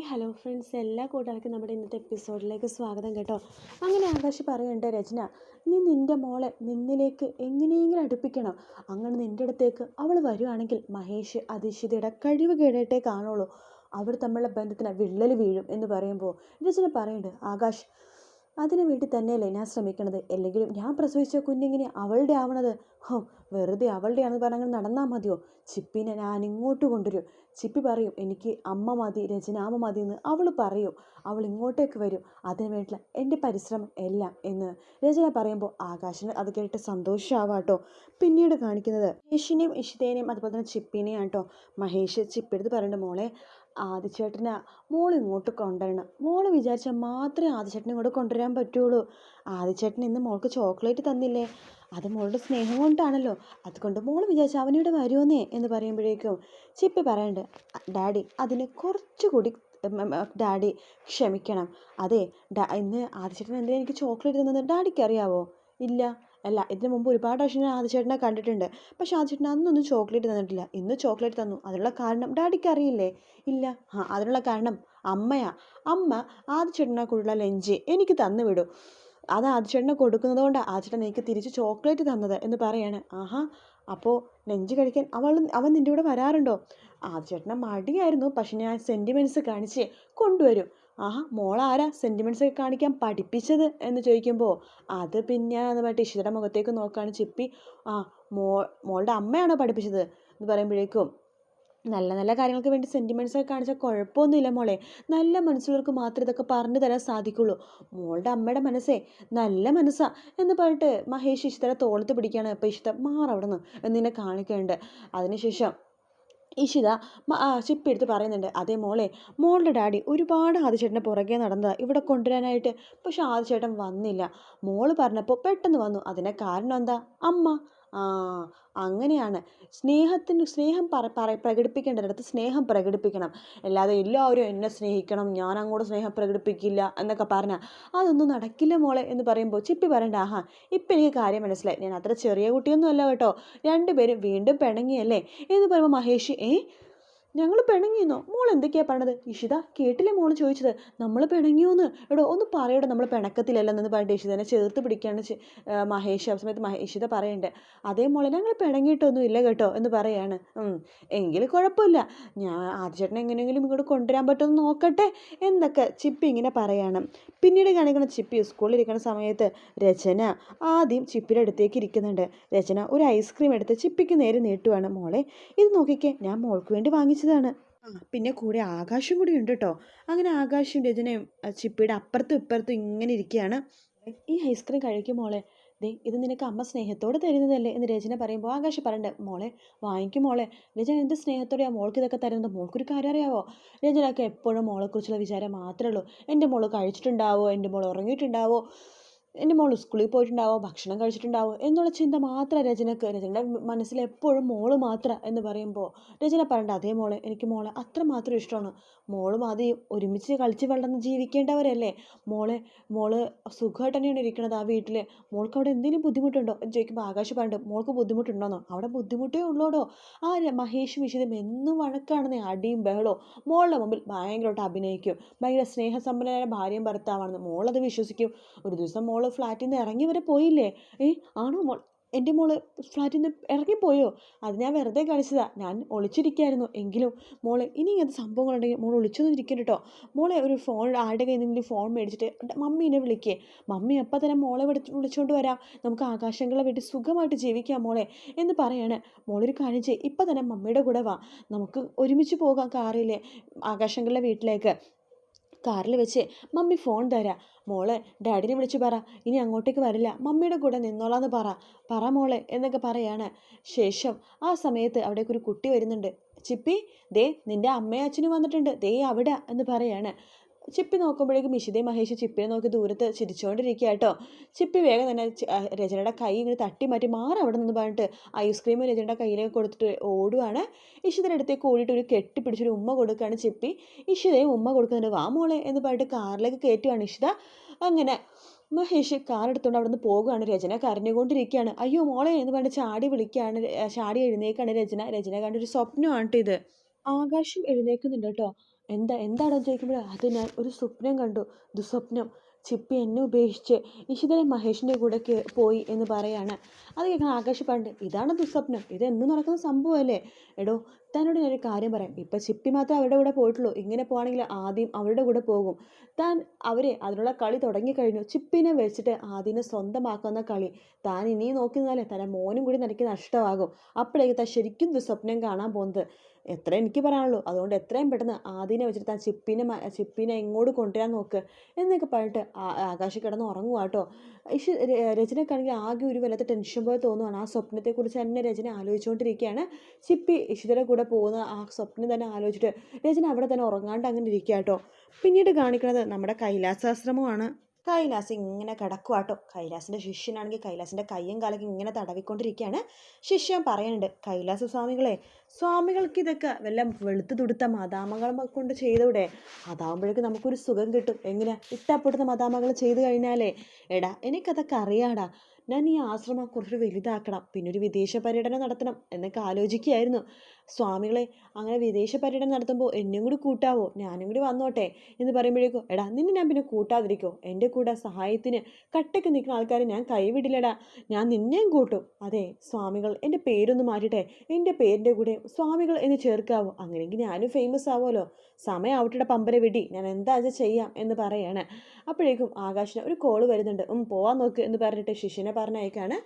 Hi hello friends എല്ലാ കൂട്ടുകാർക്കും നമ്മുടെ ഇന്നത്തെ എപ്പിസോഡിലേക്ക് സ്വാഗതം കേട്ടോ. അങ്ങനെ ആകാശ് പറയുന്നുണ്ട് രചന നീ നിന്റെ മോളെ നിന്നിലേക്ക് എങ്ങനെയെങ്കിലും അടുപ്പിക്കണം. അങ്ങനെ നിന്റെ അടുത്തേക്ക് അവൾ വരുവാണെങ്കിൽ മഹേഷ് അതിശിതയുടെ കഴിവ് കേടേട്ടേ കാണുള്ളൂ. അവർ തമ്മിലുള്ള ബന്ധത്തിന് വിള്ളൽ വീഴും എന്ന് പറയുമ്പോൾ രചന പറയുന്നുണ്ട് ആകാശ് അതിനു വേണ്ടി തന്നെയല്ലേ ഞാൻ ശ്രമിക്കണത്. അല്ലെങ്കിലും ഞാൻ പ്രസവിച്ച കുഞ്ഞിങ്ങനെ അവളുടെ ആവണത്. ഹോ വെറുതെ അവളുടെയാണെന്ന് പറഞ്ഞാൽ നടന്നാൽ മതിയോ? ചിപ്പിനെ ഞാൻ ഇങ്ങോട്ട് കൊണ്ടുവരും. ചിപ്പി പറയും എനിക്ക് അമ്മ മതി രചനാമ മതി എന്ന് അവൾ പറയും. അവൾ ഇങ്ങോട്ടേക്ക് വരും. അതിന് വേണ്ടിയിട്ടുള്ള എന്റെ പരിശ്രമം എല്ലാം എന്ന് രചന പറയുമ്പോൾ ആകാശിന് അത് കേട്ട് സന്തോഷമാവാട്ടോ പിന്നീട് കാണിക്കുന്നത് മഹേഷിനെയും ഇഷിതേനെയും അതുപോലെ തന്നെ ചിപ്പിനെയും കേട്ടോ മഹേഷ് ചിപ്പിയെടുത്ത് പറയേണ്ട മോളെ ആദിച്ചേട്ടനാ മോൾ ഇങ്ങോട്ട് കൊണ്ടുവരണം. മോൾ വിചാരിച്ചാൽ മാത്രമേ ആദിച്ചേട്ടനെ ഇങ്ങോട്ട് കൊണ്ടുവരാൻ പറ്റുള്ളൂ. ആദിച്ചേട്ടൻ ഇന്ന് മോൾക്ക് ചോക്ലേറ്റ് തന്നില്ലേ? അത് മോളുടെ സ്നേഹം കൊണ്ടാണല്ലോ. അതുകൊണ്ട് മോൾ വിചാരിച്ച അവനിവിടെ വരുമെന്നേ എന്ന് പറയുമ്പോഴേക്കും ചിപ്പി പറയണ്ട് ഡാഡി അതിന് കുറച്ചുകൂടി ഡാഡി ക്ഷമിക്കണം. അതെ ഇന്ന് ആദിച്ചേട്ടൻ എന്തിനാ എനിക്ക് ചോക്ലേറ്റ് തന്നത്? ഡാഡിക്ക് അറിയാവോ? ഇല്ല അല്ല ഇതിന് മുമ്പ് ഒരുപാട് പ്രാവശ്യം ഞാൻ ആദിച്ചേട്ടനെ കണ്ടിട്ടുണ്ട്. പക്ഷെ ആദിച്ചേട്ടൻ അന്നൊന്നും ചോക്ലേറ്റ് തന്നിട്ടില്ല. ഇന്ന് ചോക്ലേറ്റ് തന്നു. അതിനുള്ള കാരണം ഡാഡിക്ക് അറിയില്ലേ? ഇല്ല. ആ അതിനുള്ള കാരണം അമ്മയാ. അമ്മ ആദിച്ചേട്ടനെ കൂടെയുള്ള ലഞ്ച് എനിക്ക് തന്നു വിടും. അത് ആദിച്ചേട്ടനെ കൊടുക്കുന്നത് കൊണ്ടാണ് ആദിച്ചേട്ടൻ എനിക്ക് തിരിച്ച് ചോക്ലേറ്റ് തന്നത് എന്ന് പറയാണ്. ആഹാ അപ്പോൾ ലഞ്ച് കഴിക്കാൻ അവൾ അവൻ നിന്റെ കൂടെ വരാറുണ്ടോ? ആദിച്ചേട്ടനെ മടിയായിരുന്നു. പക്ഷെ ഞാൻ സെന്റിമെന്റ്സ് കാണിച്ച് കൊണ്ടുവരും. ആഹാ മോളാരാ സെന്റിമെന്റ്സ് ഒക്കെ കാണിക്കാൻ പഠിപ്പിച്ചത് എന്ന് ചോദിക്കുമ്പോൾ അത് പിന്നെ എന്ന് പറഞ്ഞിട്ട് ഇഷിതയുടെ മുഖത്തേക്ക് നോക്കുകയാണ് ചിപ്പി. ആ മോ മോളുടെ അമ്മയാണോ പഠിപ്പിച്ചത് എന്ന് പറയുമ്പോഴേക്കും നല്ല നല്ല കാര്യങ്ങൾക്ക് വേണ്ടി സെന്റിമെന്റ്സ് ഒക്കെ കാണിച്ചാൽ കുഴപ്പമൊന്നുമില്ല മോളെ. നല്ല മനസ്സുള്ളവർക്ക് മാത്രമേ ഇതൊക്കെ പറഞ്ഞു തരാൻ സാധിക്കുള്ളൂ. മോളുടെ അമ്മയുടെ മനസ്സേ നല്ല മനസ്സാ എന്ന് പറഞ്ഞിട്ട് മഹേഷ് ഇഷ്ടത്തെ തോളത്ത് പിടിക്കുകയാണ്. അപ്പോൾ ഇഷ്ടം മാറവിടെ നിന്ന് എന്നിനെ കാണിക്കുന്നുണ്ട്. അതിനുശേഷം ഇഷിത ചിപ്പി എടുത്ത് പറയുന്നുണ്ട്. അതേ മോളെ മോളുടെ ഡാഡി ഒരുപാട് ആദിച്ചേട്ടന്റെ പുറകെ നടന്നതാ. ഇവിടെ കൊണ്ടുവരാനായിട്ട്. പക്ഷെ ആദിച്ചേട്ടൻ വന്നില്ല. മോൾ പറഞ്ഞപ്പോൾ പെട്ടെന്ന് വന്നു. അതിന് കാരണം എന്താ? അമ്മ അങ്ങനെയാണ്. സ്നേഹത്തിന് സ്നേഹം പ്രകടിപ്പിക്കേണ്ടതിടത്ത് സ്നേഹം പ്രകടിപ്പിക്കണം. അല്ലാതെ എല്ലാവരും എന്നെ സ്നേഹിക്കണം ഞാൻ അങ്ങോട്ട് സ്നേഹം പ്രകടിപ്പിക്കില്ല എന്നൊക്കെ പറഞ്ഞാൽ അതൊന്നും നടക്കില്ല മോളെ എന്ന് പറയുമ്പോൾ ചിപ്പി പറയണ്ട ആഹാ ഇപ്പം എനിക്ക് കാര്യം മനസ്സിലായി. ഞാൻ അത്ര ചെറിയ കുട്ടിയൊന്നും അല്ല കേട്ടോ. രണ്ടുപേരും വീണ്ടും പിണങ്ങിയല്ലേ? എന്ന് പറയുമ്പോൾ മഹേഷ് ഏ ഞങ്ങൾ പിണങ്ങിയെന്നോ? മോൾ എന്തൊക്കെയാ പറഞ്ഞത്? ഇഷിത കേട്ടില്ലേ മോൾ ചോദിച്ചത്? നമ്മൾ പിണങ്ങിയോന്ന്. എടോ ഒന്ന് പറയടോ നമ്മൾ പിണക്കത്തിലല്ലെന്ന് പറഞ്ഞിട്ട് ഇഷിതനെ ചേർത്ത് പിടിക്കുകയാണ് മഹേഷ്. ആ സമയത്ത് ഇഷിത പറയണ്ടേ. അതേ മോളെ ഞങ്ങൾ പിണങ്ങിയിട്ടൊന്നും ഇല്ല കേട്ടോ എന്ന് പറയാണ്. എങ്കിൽ കുഴപ്പമില്ല. ഞാൻ ആദ്യചേട്ടനെ എങ്ങനെയെങ്കിലും ഇങ്ങോട്ട് കൊണ്ടുവരാൻ പറ്റുമെന്ന് നോക്കട്ടെ എന്നൊക്കെ ചിപ്പി ഇങ്ങനെ പറയാണ്. പിന്നീട് കാണിക്കുന്ന ചിപ്പി സ്കൂളിലിരിക്കുന്ന സമയത്ത് രചന ആദ്യം ചിപ്പിയുടെ അടുത്തേക്ക് ഇരിക്കുന്നുണ്ട്. രചന ഒരു ഐസ്ക്രീം എടുത്ത് ചിപ്പിക്ക് നേരെ നീട്ടുവാണ്. മോളെ ഇത് നോക്കിക്കേ. ഞാൻ മോൾക്ക് വേണ്ടി വാങ്ങിച്ചതാണ് ആ. പിന്നെ കൂടെ ആകാശം കൂടി ഉണ്ട് കേട്ടോ അങ്ങനെ ആകാശം രചനയും ചിപ്പിയുടെ അപ്പുറത്തും ഇപ്പുറത്തും ഇങ്ങനെ ഇരിക്കുകയാണ് ഈ ഐസ്ക്രീം കഴിക്കും മോളെ. ദേ ഇത് നിനക്ക് അമ്മ സ്നേഹത്തോടെ തരുന്നതല്ലേ എന്ന് രചന പറയുമ്പോൾ ആകാശ് പറയണ്ടേ മോളെ വാങ്ങിക്കും മോളെ. രചന എന്ത് സ്നേഹത്തോടെയാണ് മോൾക്ക് ഇതൊക്കെ തരുന്നത്? മോൾക്കൊരു കാര്യം അറിയാവോ? രചനയൊക്കെ എപ്പോഴും മോളെക്കുറിച്ചുള്ള വിചാരം മാത്രമേ ഉള്ളൂ. എന്റെ മോൾ കഴിച്ചിട്ടുണ്ടാവോ? എന്റെ മോൾ ഉറങ്ങിയിട്ടുണ്ടാവോ? എന്റെ മോൾ സ്കൂളിൽ പോയിട്ടുണ്ടാവോ? ഭക്ഷണം കഴിച്ചിട്ടുണ്ടാവോ? എന്നുള്ള ചിന്ത മാത്രം രചനക്ക് രചനയുടെ മനസ്സിൽ എപ്പോഴും മോൾ മാത്രം എന്ന് പറയുമ്പോൾ രചന പറയണ്ട അതേ മോളെ എനിക്ക് മോളെ അത്ര മാത്രം ഇഷ്ടമാണ്. മോളും ആദ്യം ഒരുമിച്ച് കളിച്ച് വളർന്ന് ജീവിക്കേണ്ടവരല്ലേ? മോളെ മോൾ സുഖമായിട്ട് തന്നെയാണ് ഇരിക്കണത് ആ വീട്ടിൽ മോൾക്ക് അവിടെ എന്തെങ്കിലും ബുദ്ധിമുട്ടുണ്ടോ? എന്ന് ചോദിക്കുമ്പോൾ ആകാശ് പറഞ്ഞിട്ട് മോൾക്ക് ബുദ്ധിമുട്ടുണ്ടോന്നോ? അവിടെ ബുദ്ധിമുട്ടേ ഉള്ളോടോ. ആ മഹേഷ് വിശദം എന്നും വഴക്കാണെന്ന് അടിയും ബഹളോ മോളുടെ മുമ്പിൽ ഭയങ്കരമായിട്ട് അഭിനയിക്കും. ഭയങ്കര സ്നേഹസമ്പന്നനായ ഭാര്യയും ഭർത്താവാണെന്ന് മോളത് വിശ്വസിക്കും. ഒരു ദിവസം മോൾ മോൾ ഫ്ലാറ്റിൽ നിന്ന് ഇറങ്ങി വരെ പോയില്ലേ? ഏ ആണോ മോൾ എന്റെ മോൾ ഫ്ലാറ്റിൽ നിന്ന് ഇറങ്ങിപ്പോയോ അത് ഞാൻ വെറുതെ കളിച്ചതാ. ഞാൻ ഒളിച്ചിരിക്കായിരുന്നു. എങ്കിലും മോളെ ഇനി ഇങ്ങനത്തെ സംഭവങ്ങളുണ്ടെങ്കിൽ മോൾ ഒളിച്ചൊന്നും ഇരിക്കണ്ട കേട്ടോ മോളെ ഒരു ഫോൺ ആരുടെ കയ്യിൽ നിന്നെങ്കിലും ഫോൺ മേടിച്ചിട്ട് മമ്മീനെ വിളിക്കേ. മമ്മി അപ്പം തന്നെ മോളെ വിളിച്ച് വിളിച്ചുകൊണ്ട് വരാം. നമുക്ക് ആകാശങ്ങളെ വീട്ടിൽ സുഖമായിട്ട് ജീവിക്കാം മോളെ എന്ന് പറയാണ്. മോളൊരു കാര്യം ചെയ്യും. ഇപ്പം തന്നെ മമ്മിയുടെ കൂടെ വാ. നമുക്ക് ഒരുമിച്ച് പോകാം കാറിലെ ആകാശങ്ങളുടെ വീട്ടിലേക്ക്. കാറിൽ വെച്ച് മമ്മി ഫോൺ തരാം. മോളെ ഡാഡിനെ വിളിച്ചു പറ. ഇനി അങ്ങോട്ടേക്ക് വരില്ല. മമ്മിയുടെ കൂടെ നിന്നോളാന്ന് പറ. പറ മോളെ എന്നൊക്കെ പറയാണ്. ശേഷം ആ സമയത്ത് അവിടേക്ക് ഒരു കുട്ടി വരുന്നുണ്ട്. ചിപ്പി ദേ നിന്റെ അമ്മയും അച്ഛനും വന്നിട്ടുണ്ട്. ദേ അവിടെ എന്ന് പറയാണ്. ചിപ്പി നോക്കുമ്പോഴേക്കും ഇഷിതയും മഹേഷ് ചിപ്പിനെ നോക്കി ദൂരത്ത് ചിരിച്ചുകൊണ്ടിരിക്കുക കേട്ടോ ചിപ്പി വേഗം തന്നെ രചനയുടെ കൈ ഇങ്ങനെ തട്ടി മാറ്റി മാറി അവിടെ നിന്ന് പറഞ്ഞിട്ട് ഐസ്ക്രീം രചനയുടെ കയ്യിലേക്ക് കൊടുത്തിട്ട് ഓടുവാണ്. ഇഷിതയുടെ അടുത്തേക്ക് ഓടിയിട്ട് ഒരു കെട്ടി പിടിച്ചൊരു ഉമ്മ കൊടുക്കുകയാണ് ചിപ്പി. ഇഷിതയും ഉമ്മ കൊടുക്കുന്നുണ്ട് വാ മോളെ എന്ന് പറഞ്ഞിട്ട് കാറിലേക്ക് കയറ്റുവാണ് ഇഷിത. അങ്ങനെ മഹേഷ് കാർ എടുത്തുകൊണ്ട് അവിടെ നിന്ന് പോകുകയാണ് രചന കരഞ്ഞുകൊണ്ടിരിക്കുകയാണ്. അയ്യോ മോളെ എന്ന് പറഞ്ഞ് ചാടി വിളിക്കുകയാണ്. ചാടി എഴുന്നേക്കാണ് രചന. രചന കണ്ടൊരു സ്വപ്നമാണ് ഇത് ആകാശം എഴുന്നേക്കുന്നുണ്ട് കേട്ടോ എന്താ എന്താണെന്ന് ചോദിക്കുമ്പോൾ അത് ഞാൻ ഒരു സ്വപ്നം കണ്ടു. ദുസ്വപ്നം. ചിപ്പി എന്നെ ഉപേക്ഷിച്ച് ഇഷിതനെ മഹേഷിന്റെ കൂടെ പോയി എന്ന് പറയാണ്. അത് കേൾക്കാൻ ആകാശ് പണ്ട് ഇതാണ് ദുസ്വപ്നം? ഇത് നടക്കുന്ന സംഭവമല്ലേ? എടോ തന്നോട് ഞാനൊരു കാര്യം പറയാം. ഇപ്പം ചിപ്പി മാത്രം അവരുടെ കൂടെ പോയിട്ടുള്ളൂ. ഇങ്ങനെ പോകുകയാണെങ്കിൽ ആദ്യം അവരുടെ കൂടെ പോകും. താൻ അവരെ അതിനുള്ള കളി തുടങ്ങിക്കഴിഞ്ഞു ചിപ്പിനെ വെച്ചിട്ട് ആദ്യം സ്വന്തമാക്കുന്ന കളി. താൻ ഇനി നിന്നാലേ തന്റെ മോനും കൂടി നിനക്ക് നഷ്ടമാകും. അപ്പോഴേക്ക് താൻ ശരിക്കും ദുസ്വപ്നം കാണാൻ പോകുന്നത്. എത്ര എനിക്ക് പറയാനുള്ളൂ. അതുകൊണ്ട് എത്രയും പെട്ടെന്ന് ആദിനെ വെച്ചിട്ട് താൻ ചിപ്പിനെ ചിപ്പിനെ എങ്ങോട്ട് കൊണ്ടുവരാൻ നോക്ക് എന്നൊക്കെ പറഞ്ഞിട്ട് ആകാശ കിടന്ന് ഉറങ്ങുക കേട്ടോ രചനക്കാണെങ്കിൽ ആകെ ഒരു വല്ലാത്ത ടെൻഷൻ പോലെ തോന്നുവാണ്. ആ സ്വപ്നത്തെക്കുറിച്ച് തന്നെ രചന ആലോചിച്ചുകൊണ്ടിരിക്കുകയാണ്. ചിപ്പി ഇഷിതയുടെ കൂടെ പോകുന്ന ആ സ്വപ്നം തന്നെ ആലോചിച്ചിട്ട് രചന അവിടെ തന്നെ ഉറങ്ങാണ്ട് അങ്ങനെ ഇരിക്കുക കേട്ടോ പിന്നീട് കാണിക്കുന്നത് നമ്മുടെ കൈലാസാശ്രമമാണ് കൈലാസ് ഇങ്ങനെ കിടക്കുവാട്ടോ കൈലാസിന്റെ ശിഷ്യനാണെങ്കിൽ കൈലാസിന്റെ കയ്യും കാലൊക്കെ ഇങ്ങനെ തടവിക്കൊണ്ടിരിക്കുകയാണ്. ശിഷ്യൻ പറയുന്നുണ്ട് കൈലാസ സ്വാമികളെ സ്വാമികൾക്ക് ഇതൊക്കെ വല്ല വെളുത്തു തുടുത്ത മദാമകൾ കൊണ്ട് ചെയ്തൂടെ? അതാകുമ്പോഴേക്കും നമുക്കൊരു സുഖം കിട്ടും. എങ്ങനെ? ഇഷ്ടപ്പെടുന്ന മദാമകൾ ചെയ്തു കഴിഞ്ഞാലേ. എടാ എനിക്കതൊക്കെ അറിയാടാ. ഞാൻ ഈ ആശ്രമം കുറച്ച് വലുതാക്കണം. പിന്നെ ഒരു വിദേശ പര്യടനം നടത്തണം എന്നൊക്കെ ആലോചിക്കുകയായിരുന്നു. സ്വാമികളെ അങ്ങനെ വിദേശ പര്യടനം നടത്തുമ്പോൾ എന്നെയും കൂടി കൂട്ടാവോ? ഞാനും കൂടി വന്നോട്ടെ എന്ന് പറയുമ്പോഴേക്കും എടാ നിന്നെ ഞാൻ പിന്നെ കൂട്ടാതിരിക്കോ? എന്റെ കൂടെ സഹായത്തിന് കട്ടയ്ക്ക് നിൽക്കുന്ന ആൾക്കാരെ ഞാൻ കൈവിടില്ലടാ. ഞാൻ നിന്നെയും കൂട്ടും. അതെ സ്വാമികൾ എന്റെ പേരൊന്ന് മാറ്റിട്ടെ. എന്റെ പേരിന്റെ കൂടെ സ്വാമികൾ എന്ന് ചേർക്കാവോ? അങ്ങനെയെങ്കിൽ ഞാനും ഫേമസ് ആവുമല്ലോ. സമയം ആവട്ടെ പമ്പര വിടി. ഞാൻ എന്താ അത് ചെയ്യാം എന്ന് പറയാണ്. അപ്പോഴേക്കും ആകാശിന് ഒരു കോൾ വരുന്നുണ്ട്. ഉം പോവാൻ നോക്ക് എന്ന് പറഞ്ഞിട്ട് ശിഷ്യനെ പറഞ്ഞയക്കാണ്.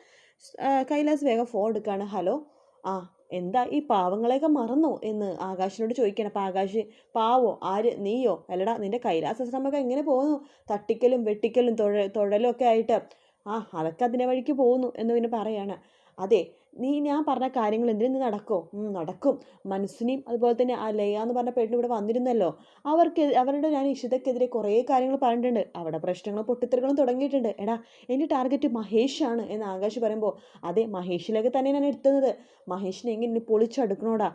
കൈലാസ് വേഗം ഫോൺ എടുക്കുകയാണ് ഹലോ? ആ എന്താ ഈ പാവങ്ങളെയൊക്കെ മറന്നോ എന്ന് ആകാശിനോട് ചോദിക്കണം. അപ്പം ആകാശ് പാവോ? ആര്? നീയോ? അല്ലടാ നിന്റെ കൈലാസശ്രമമൊക്കെ എങ്ങനെ പോകുന്നു? തട്ടിക്കലും വെട്ടിക്കലും തൊഴ തൊഴലും ഒക്കെ ആയിട്ട്. ആ അതൊക്കെ അതിന്റെ വഴിക്ക് പോകുന്നു എന്ന് പിന്നെ പറയാണ്. അതെ നീ ഞാൻ പറഞ്ഞ കാര്യങ്ങൾ എന്തിനും നടക്കോ? നടക്കും. മനസ്സിനെയും അതുപോലെ തന്നെ ആ ലയ എന്ന് പറഞ്ഞ പെണ്ണ് ഇവിടെ വന്നിരുന്നല്ലോ. അവർക്ക് അവരുടെ ഞാൻ ഇഷിതക്കെതിരെ കുറേ കാര്യങ്ങൾ പറഞ്ഞിട്ടുണ്ട്. അവിടെ പ്രശ്നങ്ങളും പൊട്ടിത്തെറികളും തുടങ്ങിയിട്ടുണ്ട്. എടാ എന്റെ ടാർഗറ്റ് മഹേഷാണ് എന്ന് ആകാശ് പറയുമ്പോൾ അതെ മഹേഷിലേക്ക് തന്നെ ഞാൻ എടുത്തുന്നത് മഹേഷിനെ എങ്ങനെ പൊളിച്ചെടുക്കണോടാ?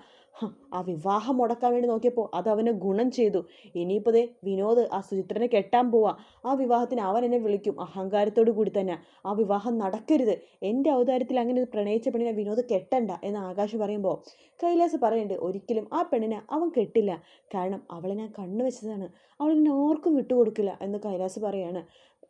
ആ വിവാഹം മുടക്കാൻ വേണ്ടി നോക്കിയപ്പോൾ അത് അവന് ഗുണം ചെയ്തു. ഇനിയിപ്പോൾ ദേ വിനോദ് ആ സുചിത്രനെ കെട്ടാൻ പോവാ. ആ വിവാഹത്തിന് അവൻ എന്നെ വിളിക്കും. അഹങ്കാരത്തോടു കൂടി തന്നെ. ആ വിവാഹം നടക്കരുത്. എന്റെ അവതാരത്തിൽ അങ്ങനെ പ്രണയിച്ച പെണ്ണിനെ വിനോദ് കെട്ടണ്ട എന്ന് ആകാശ് പറയുമ്പോൾ കൈലാസ് പറയുന്നുണ്ട് ഒരിക്കലും ആ പെണ്ണിനെ അവൻ കെട്ടില്ല. കാരണം അവളെ ഞാൻ കണ്ണു വെച്ചതാണ് അവളെ ആർക്കും വിട്ടുകൊടുക്കില്ല എന്ന് കൈലാസ് പറയാണ്.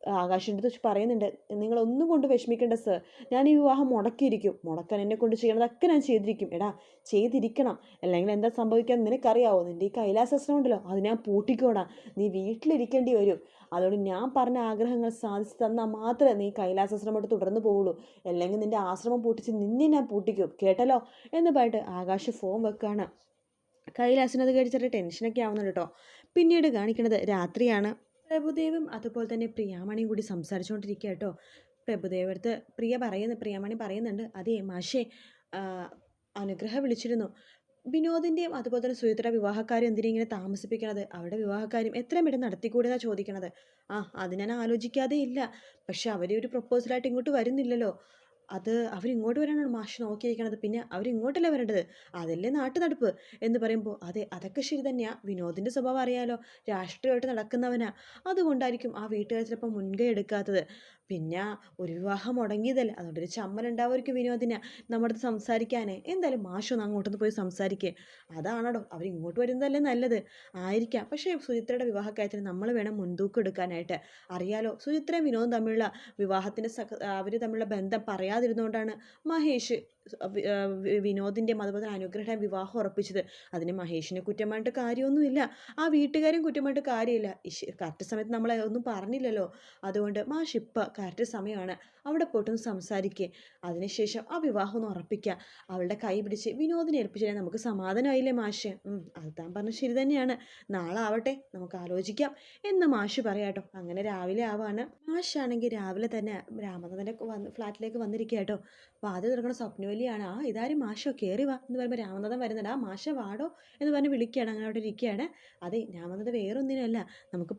ആകാശിന്റെ അടുത്ത് പറയുന്നുണ്ട് നിങ്ങളൊന്നും കൊണ്ട് വിഷമിക്കേണ്ട സർ ഞാൻ ഈ വിവാഹം മുടക്കിയിരിക്കും. മുടക്കാൻ എന്നെ കൊണ്ട് ചെയ്യണതൊക്കെ ഞാൻ ചെയ്തിരിക്കും. എടാ ചെയ്തിരിക്കണം. അല്ലെങ്കിൽ എന്താ സംഭവിക്കാൻ നിനക്കറിയാവോ? നിന്റെ ഈ കൈലാസം ഉണ്ടല്ലോ അത് ഞാൻ പൂട്ടിക്കോടാ. നീ വീട്ടിലിരിക്കേണ്ടി വരും. അതുകൊണ്ട് ഞാൻ പറഞ്ഞ ആഗ്രഹങ്ങൾ സാധിച്ചു തന്നാൽ മാത്രമേ നീ കൈലാസാശ്രമമായിട്ട് തുടർന്ന് പോവുള്ളൂ. അല്ലെങ്കിൽ നിന്റെ ആശ്രമം പൂട്ടിച്ച് നിന്നെ ഞാൻ പൂട്ടിക്കും. കേട്ടല്ലോ? എന്ന് പറഞ്ഞിട്ട് ആകാശ് ഫോൺ വെക്കുകയാണ് കൈലാസിനത് കഴിച്ചിട്ട് ടെൻഷനൊക്കെ ആവുന്നുണ്ട് കേട്ടോ പിന്നീട് കാണിക്കുന്നത് രാത്രിയാണ്. പ്രഭുദേവും അതുപോലെ തന്നെ പ്രിയാമണിയും കൂടി സംസാരിച്ചുകൊണ്ടിരിക്കുക കേട്ടോ. പ്രഭുദേവടുത്ത് പ്രിയ പറയുന്നു പ്രിയാമണി പറയുന്നുണ്ട് അതേ മാഷേ അനുഗ്രഹം വിളിച്ചിരുന്നു. വിനോദിന്റെയും അതുപോലെ തന്നെ സുചിത്ര വിവാഹക്കാരും എന്തിനാ ഇങ്ങനെ താമസിപ്പിക്കണത്? അവരുടെ വിവാഹക്കാര്യം എത്രയും പെട്ടെന്ന് നടത്തിക്കൂടെന്നാണ് ചോദിക്കണത്? ആ അത് ഞാൻ ആലോചിക്കാതെ ഇല്ല. പക്ഷെ അവർ ഒരു പ്രപ്പോസലായിട്ട് ഇങ്ങോട്ട് വരുന്നില്ലല്ലോ. അത് അവരിങ്ങോട്ട് വരാനാണ് മാഷ് നോക്കിയിരിക്കണത്. പിന്നെ അവരിങ്ങോട്ടല്ലേ വരേണ്ടത്? അതല്ലേ നാട്ടു നടപ്പ് എന്ന് പറയുമ്പോൾ അതെ അതൊക്കെ ശരി തന്നെയാ. വിനോദിന്റെ സ്വഭാവം അറിയാലോ. രാഷ്ട്രീയമായിട്ട് നടക്കുന്നവനാ. അതുകൊണ്ടായിരിക്കും ആ വീട്ടുകാർ ചിലപ്പോൾ മുൻകൈ എടുക്കാത്തത്. പിന്നെ ഒരു വിവാഹം മുടങ്ങിയതല്ലേ. അതുകൊണ്ട് ഒരു ചമ്മലുണ്ടാവുമായിരിക്കും വിനോദിനെ നമ്മുടെ അടുത്ത് സംസാരിക്കാനേ. എന്തായാലും മാഷ് ഒന്ന് അങ്ങോട്ടൊന്ന് പോയി സംസാരിക്കേ. അതാണോ അവർ ഇങ്ങോട്ട് വരുന്നതല്ലേ നല്ലത്. ആയിരിക്കാം. പക്ഷേ സുചിത്രയുടെ വിവാഹക്കാര്യത്തിന് നമ്മൾ വേണം മുൻതൂക്കം എടുക്കാനായിട്ട്. അറിയാലോ സുചിത്രയും വിനോദം തമ്മിലുള്ള വിവാഹത്തിന്റെ അവർ തമ്മിലുള്ള ബന്ധം പറയാതിരുന്നുകൊണ്ടാണ് മഹേഷ് വിനോദിന്റെ മതപത്ര അനുഗ്രഹം വിവാഹം ഉറപ്പിച്ചത്. അതിന് മഹേഷിനെ കുറ്റമായിട്ട് കാര്യമൊന്നുമില്ല. ആ വീട്ടുകാരും കുറ്റമായിട്ട് കാര്യമില്ല. കറക്റ്റ് സമയത്ത് നമ്മളെ ഒന്നും പറഞ്ഞില്ലല്ലോ. അതുകൊണ്ട് മാഷിപ്പ കറക്റ്റ് സമയമാണ്. അവിടെ പോയിട്ടൊന്ന് സംസാരിക്കുക അതിനുശേഷം ആ വിവാഹം ഒന്ന് ഉറപ്പിക്കുക അവളുടെ കൈ പിടിച്ച് വിനോദിനെ ഏൽപ്പിച്ചാൽ നമുക്ക് സമാധാനമായില്ലേ മാഷ്? അത് താൻ പറഞ്ഞ ശരി തന്നെയാണ്. നാളെ ആവട്ടെ നമുക്ക് ആലോചിക്കാം. എന്ന് മാഷ് പറയാട്ടോ. അങ്ങനെ രാവിലെ ആവാണ്. മാഷാണെങ്കിൽ രാവിലെ തന്നെ രാമനാഥന്റെ ഫ്ലാറ്റിലേക്ക് വന്നിരിക്കുക കേട്ടോ അപ്പോൾ വാതിൽ തുറക്കണ സ്വപ്നവലിയാണ് ആ ഇതാരും മാഷോ? കയറി വാ എന്ന് പറയുമ്പോൾ രാമനാഥൻ വരുന്നുണ്ട്. ആ മാഷ വാടോ എന്ന് പറഞ്ഞ് വിളിക്കുകയാണ്. അങ്ങനെ അവിടെ ഇരിക്കുകയാണ്. അതെ രാമനാഥൻ വേറൊന്നിനല്ല. നമുക്ക്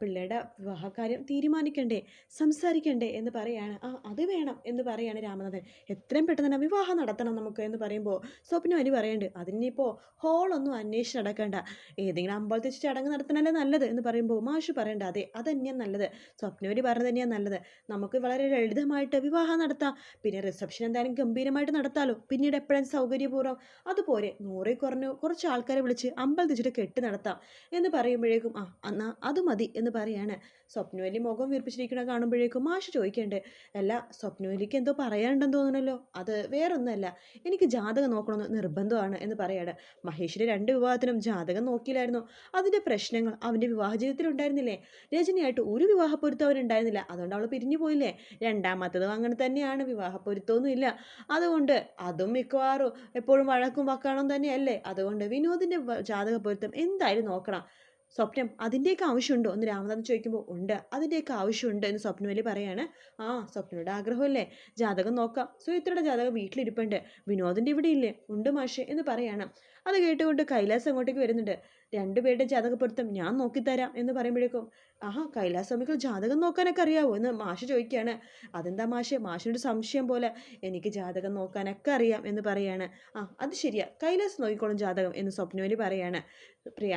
പിള്ളേരുടെ വിവാഹകാര്യം തീരുമാനിക്കണ്ടേ? സംസാരിക്കണ്ടേ? എന്ന് പറയാണ്. ആ അത് വേണം എന്ന് പറയാണ് രാമനാഥൻ. എത്രയും പെട്ടെന്ന് തന്നെ വിവാഹം നടത്തണം നമുക്ക് എന്ന് പറയുമ്പോൾ സ്വപ്നവലി പറയുന്നുണ്ട്. അതിനിപ്പോൾ ഹോളൊന്നും അന്വേഷിച്ച് നടക്കേണ്ട. ഏതെങ്കിലും അമ്പലത്തിൽ വെച്ച് ചടങ്ങ് നടത്തണല്ലേ നല്ലത് എന്ന് പറയുമ്പോൾ മാഷ് പറയണ്ട. അതെ അത് തന്നെയാണ് നല്ലത് സ്വപ്നവലി പറഞ്ഞത് തന്നെയാണ് നല്ലത്. നമുക്ക് വളരെ ലളിതമായിട്ട് വിവാഹം നടത്താം. പിന്നെ റിസപ്ഷൻ എന്തായാലും ഗംഭീരമായിട്ട് നടത്താലോ? പിന്നീട് എപ്പോഴും സൗകര്യപൂർവം? അതുപോലെ നൂറിൽ കുറഞ്ഞു കുറച്ച് ആൾക്കാരെ വിളിച്ച് അമ്പലത്തിച്ചിട്ട് കെട്ട് നടത്താം എന്ന് പറയുമ്പോഴേക്കും ആ എന്നാ അത് മതി എന്ന് പറയാണ്. സ്വപ്നവലി മുഖം വീർപ്പിച്ചിരിക്കണ കാണുമ്പോഴേക്കും മാഷ് ചോദിക്കേണ്ടേ അല്ല സ്വപ്നവലിക്ക് എന്തോ പറയാനുണ്ടെന്ന് തോന്നണല്ലോ. അത് വേറൊന്നുമല്ല. എനിക്ക് ജാതകം നോക്കണമെന്ന് നിർബന്ധമാണ് എന്ന് പറയാണ്. മഹേഷിന്റെ രണ്ട് വിവാഹത്തിനും ജാതകം നോക്കിയില്ലായിരുന്നു. അതിന്റെ പ്രശ്നങ്ങൾ അവന്റെ വിവാഹ ജീവിതത്തിൽ ഉണ്ടായിരുന്നില്ലേ? രജനിയായിട്ട് ഒരു വിവാഹ പൊരുത്തം അവനുണ്ടായിരുന്നില്ല. അതുകൊണ്ട് അവൾ പിരിഞ്ഞു പോയില്ലേ? രണ്ടാമത്തതും അങ്ങനെ തന്നെയാണ് വിവാഹ. പൊരുത്തമൊന്നും ഇല്ല. അതുകൊണ്ട് അതും മിക്കവാറും എപ്പോഴും വഴക്കും വക്കാണും തന്നെയല്ലേ? അതുകൊണ്ട് വിനോദിന്റെ ജാതക പൊരുത്തം എന്തായാലും നോക്കണം. സ്വപ്നം അതിന്റെയൊക്കെ ആവശ്യമുണ്ടോ? എന്ന് രാമനാഥൻ ചോദിക്കുമ്പോൾ ഉണ്ട്. അതിന്റെയൊക്കെ ആവശ്യമുണ്ട് എന്ന് സ്വപ്നം വലിയ പറയാണ്. ആ സ്വപ്നയുടെ ആഗ്രഹമല്ലേ? ജാതകം നോക്കാം. സുഹിത്രയുടെ ജാതകം വീട്ടിലിരിപ്പുണ്ട്. വിനോദിന്റെ ഇവിടെ ഇല്ലേ? ഉണ്ട് മാഷെ എന്ന് പറയാണ്. അത് കേട്ടുകൊണ്ട് കൈലാസ് അങ്ങോട്ടേക്ക് വരുന്നുണ്ട്. രണ്ടുപേരുടെ ജാതകപ്പൊരുത്തം ഞാൻ നോക്കിത്തരാം എന്ന് പറയുമ്പോഴേക്കും ആഹാ കൈലാസ്വാമികൾ ജാതകം നോക്കാനൊക്കെ അറിയാവോ? എന്ന് മാഷ് ചോദിക്കുകയാണ്. അതെന്താ മാഷെ? മാഷിനൊരു സംശയം പോലെ എനിക്ക് ജാതകം നോക്കാനൊക്കെ അറിയാം എന്ന് പറയാണ്. ആ അത് ശരിയാ. കൈലാസ് നോക്കിക്കോളും ജാതകം എന്ന് സ്വപ്നവലി പറയാണ്. പ്രിയ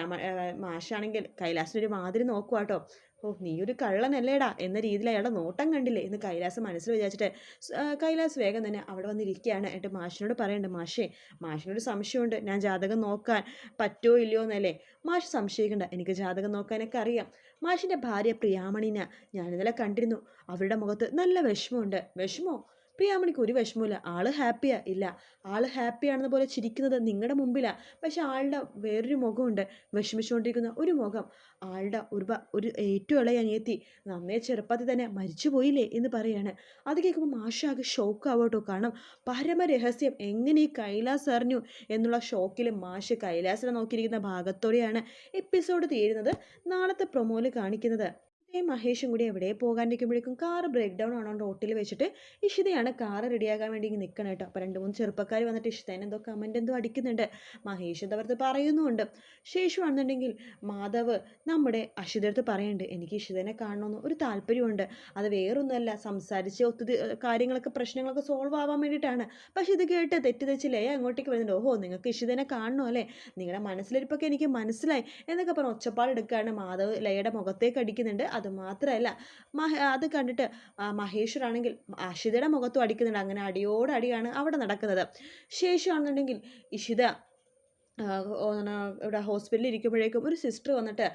മാഷാണെങ്കിൽ കൈലാസിനൊരു മാതിരി നോക്കുവാട്ടോ. ഓ നീ ഒരു കള്ളനല്ലേടാ എന്ന രീതിയിൽ അയാളുടെ നോട്ടം കണ്ടില്ലേ? എന്ന് കൈലാസ് മനസ്സിൽ വിചാരിച്ചിട്ട് കൈലാസ് വേഗം തന്നെ അവിടെ വന്നിരിക്കുകയാണ്. എന്നിട്ട് മാഷിനോട് പറയണ്ട മാഷേ മാഷിനോട് സംശയമുണ്ട്. ഞാൻ ജാതകം നോക്കാൻ പറ്റുമോ ഇല്ലയോ എന്നല്ലേ? മാഷ് സംശയിക്കണ്ട. എനിക്ക് ജാതകം നോക്കാനൊക്കെ അറിയാം. മാഷിന്റെ ഭാര്യ പ്രിയാമണിനെ. ഞാനിന്നലെ കണ്ടിരുന്നു. അവരുടെ മുഖത്ത് നല്ല വിഷമമുണ്ട്. വിഷമോ? പ്രിയാമണിക്ക് ഒരു വിഷമമില്ല ആൾ ഹാപ്പിയാ. ഇല്ല. ആൾ ഹാപ്പിയാണെന്ന പോലെ ചിരിക്കുന്നത് നിങ്ങളുടെ മുമ്പിലാണ് പക്ഷെ ആളുടെ വേറൊരു മുഖമുണ്ട്. വിഷമിച്ചുകൊണ്ടിരിക്കുന്ന ഒരു മുഖം. ആളുടെ ഒരു ഒരു ഏറ്റവും ഇളയ അനിയത്തി നന്നേ ചെറുപ്പത്തിൽ തന്നെ മരിച്ചു പോയില്ലേ എന്ന് പറയാണ്. അത് കേൾക്കുമ്പോൾ മാഷാകെ ഷോക്കാവട്ടോ കാരണം പരമരഹസ്യം എങ്ങനെ ഈ കൈലാസ് അറിഞ്ഞു എന്നുള്ള ഷോക്കിൽ മാഷ് കൈലാസിനെ നോക്കിയിരിക്കുന്ന ഭാഗത്തോടെയാണ് എപ്പിസോഡ് തീരുന്നത്. നാളത്തെ പ്രൊമോയിൽ കാണിക്കുന്നത്. മഹേഷും കൂടി എവിടെ പോകാണ്ടിരിക്കുമ്പോഴേക്കും കാറ് ബ്രേക്ക് ഡൗൺ ആണോ റോട്ടിൽ വെച്ചിട്ട് ഇഷിതയാണ് കാറ് റെഡിയാകാൻ വേണ്ടി നിൽക്കണം കേട്ടോ അപ്പോൾ രണ്ട് മൂന്ന് ചെറുപ്പക്കാർ വന്നിട്ട് ഇഷിതേനെ എന്തോ കമന്റ് എന്തോ അടിക്കുന്നുണ്ട്. മഹേഷ് ഇതവർക്ക് പറയുന്നുമുണ്ട്. ശേഷു ആണെന്നുണ്ടെങ്കിൽ മാധവ് നമ്മുടെ അഷിതടുത്ത് പറയുന്നുണ്ട് എനിക്ക് ഇഷിതനെ കാണണമെന്ന് ഒരു താല്പര്യമുണ്ട്. അത് വേറൊന്നുമല്ല. സംസാരിച്ച് ഒത്തിരി കാര്യങ്ങളൊക്കെ പ്രശ്നങ്ങളൊക്കെ സോൾവ് ആവാൻ വേണ്ടിയിട്ടാണ്. പക്ഷേ ഇത് കേട്ട് തെറ്റിദ്ധിച്ചില്ലേ അങ്ങോട്ടേക്ക് വരുന്നുണ്ട്. ഓഹോ നിങ്ങൾക്ക് ഇഷിതനെ കാണണോ അല്ലേ? നിങ്ങളുടെ മനസ്സിലിരിപ്പൊക്കെ എനിക്ക് മനസ്സിലായി എന്നൊക്കെ പറഞ്ഞ് ഒച്ചപ്പാടെടുക്കുകയാണ് മാധവ് ലയയുടെ മുഖത്തേക്ക് അടിക്കുന്നുണ്ട്. അതുമാത്രമല്ല മഹ അത് കണ്ടിട്ട് മഹേശ്വരാണെങ്കിൽ അഷിതയുടെ മുഖത്തും അടിക്കുന്നുണ്ട്. അങ്ങനെ അടിയോടടിയാണ് അവിടെ നടക്കുന്നത്. ശേഷമാണെന്നുണ്ടെങ്കിൽ ഇഷിത ഇവിടെ ഹോസ്പിറ്റലിൽ ഇരിക്കുമ്പോഴേക്കും ഒരു സിസ്റ്റർ വന്നിട്ട്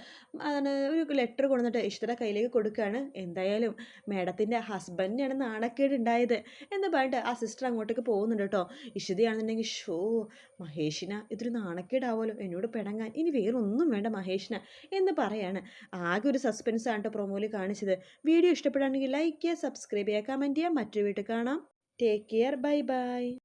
ഒരു ലെറ്റർ കൊണ്ടുവന്നിട്ട് ഇഷ്ടയുടെ കയ്യിലേക്ക് കൊടുക്കുകയാണ്. എന്തായാലും മേഡത്തിന്റെ ഹസ്ബൻഡിനാണ് നാണക്കേട് ഉണ്ടായത് എന്ന് പറഞ്ഞിട്ട് ആ സിസ്റ്റർ അങ്ങോട്ടേക്ക് പോകുന്നുണ്ട് കേട്ടോ. ഇഷിതയാണെന്നുണ്ടെങ്കിൽ ഷോ മഹേഷിന ഇതൊരു നാണക്കേടാവുമല്ലോ എന്നോട് പിണങ്ങാൻ. ഇനി വേറെ ഒന്നും വേണ്ട മഹേഷിന എന്ന് പറയാണ്. ആകെ ഒരു സസ്പെൻസാണ് കേട്ടോ പ്രൊമോയിൽ കാണിച്ചത്. വീഡിയോ ഇഷ്ടപ്പെടുകയാണെങ്കിൽ ലൈക്ക് ചെയ്യുക സബ്സ്ക്രൈബ് ചെയ്യുക കമന്റ് ചെയ്യുക. മറ്റൊരു വീട്ടിൽ കാണാം. Take care bye bye